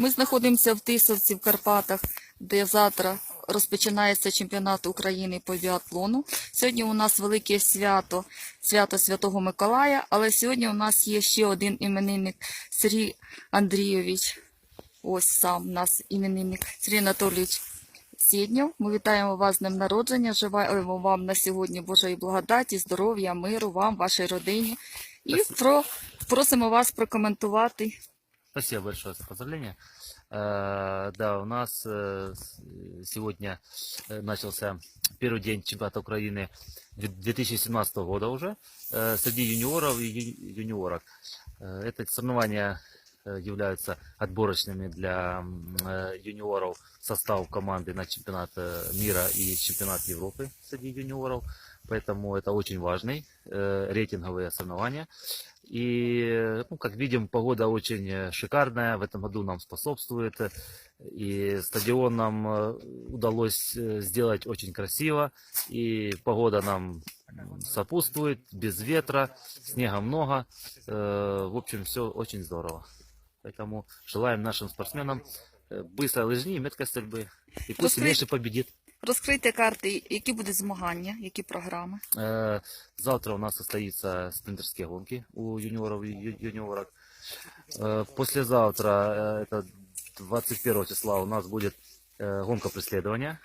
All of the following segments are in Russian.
Ми знаходимося в Тисовці в Карпатах, де завтра розпочинається чемпіонат України по біатлону. Сьогодні у нас велике свято, свято Святого Миколая, але сьогодні у нас є ще один іменинник Сергій Андрійович. Ось сам у нас іменинник Сергій Анатолійович Сіднєв. Ми вітаємо вас з днем народження. Желаємо вам на сьогодні Божої благодаті, здоров'я, миру вам, вашій родині. І про, просимо вас прокоментувати Спасибо большое за поздравления. Э, Да, у нас э, с- сегодня э, начался первый день чемпионата Украины две- 2017 года уже э, среди юниоров и юниорок. Э, Это соревнования э, являются отборочными для э, юниоров состав команды на чемпионат э, мира и чемпионат Европы среди юниоров. Поэтому это очень важный э, рейтинговые соревнования. И, э, ну, как видим, погода очень э, шикарная, в этом году нам способствует. э, И стадион нам э, удалось э, сделать очень красиво, и погода нам сопутствует, без ветра, снега много. Э, В общем, все очень здорово. Поэтому желаем нашим спортсменам э, быстрой лыжни и меткой стрельбы. И пусть Раскрыть- сильнейший победит. Розкрийте карти, які будуть змагання, які програми. Э, Завтра у нас состоится спринтерские гонки у юниоров и ю- юниорок. Э, Послезавтра, э, это 21 числа, у нас будет э, гонка преследования.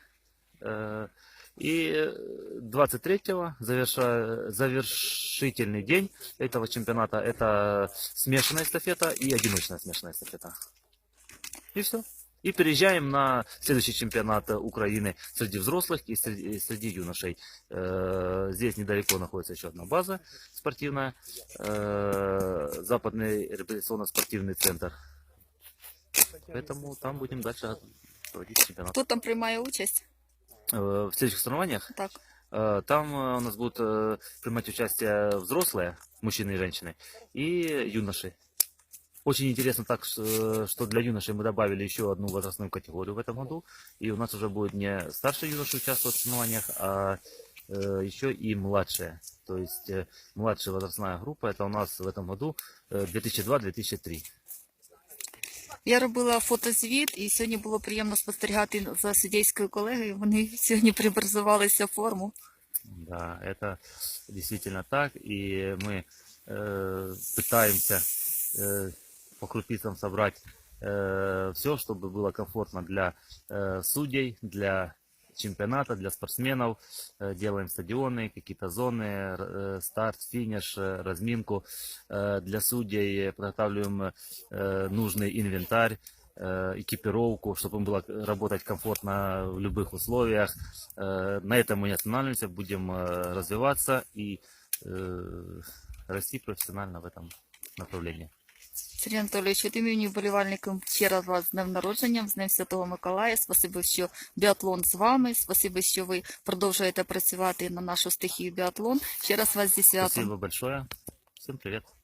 Э, И э, 23-го заверша- завершительный день этого чемпионата это смешанная эстафета и одиночная смешанная эстафета. И все. И переезжаем на следующий чемпионат э, Украины среди взрослых и среди, среди юношей. Э, Здесь недалеко находится еще одна база спортивная, э, Западный реабилитационно-спортивный центр. Поэтому там будем дальше проводить чемпионат. Хто там приймає участь? Э, В следующих соревнованиях Так. э, там э, у нас будут принимать участие взрослые, мужчины и женщины, и юноши. Очень интересно так, что для юношей мы добавили еще одну возрастную категорию в этом году. И у нас уже будет не старшие юноши участвовать в соревнованиях, а еще и младшие. То есть младшая возрастная группа, это у нас в этом году э, 2002-2003. Я робила фотозвіт, і сьогодні було приємно спостерігати за суддівською колегою. Вони сьогодні приборзувалися в форму. Да, это действительно так. И мы э, пытаемся э, по крупицам собрать все, чтобы было комфортно для э, судей, для чемпионата, для спортсменов. Э, делаем стадионы, какие-то зоны, э, старт, финиш, э, разминку. Для судей подготавливаем нужный инвентарь, экипировку, чтобы им было работать комфортно в любых условиях. На этом мы не останавливаемся, будем развиваться и расти профессионально в этом направлении. Сергій Анатолійович, від імені вболівальникам ще раз вас з днем народження, з Днем Святого Миколая. Спасибо, що біатлон з вами. Спасибо, що ви продовжуєте працювати на нашу стихію біатлон. Ще раз вас зі святом. Спасибо большое. Всім привет.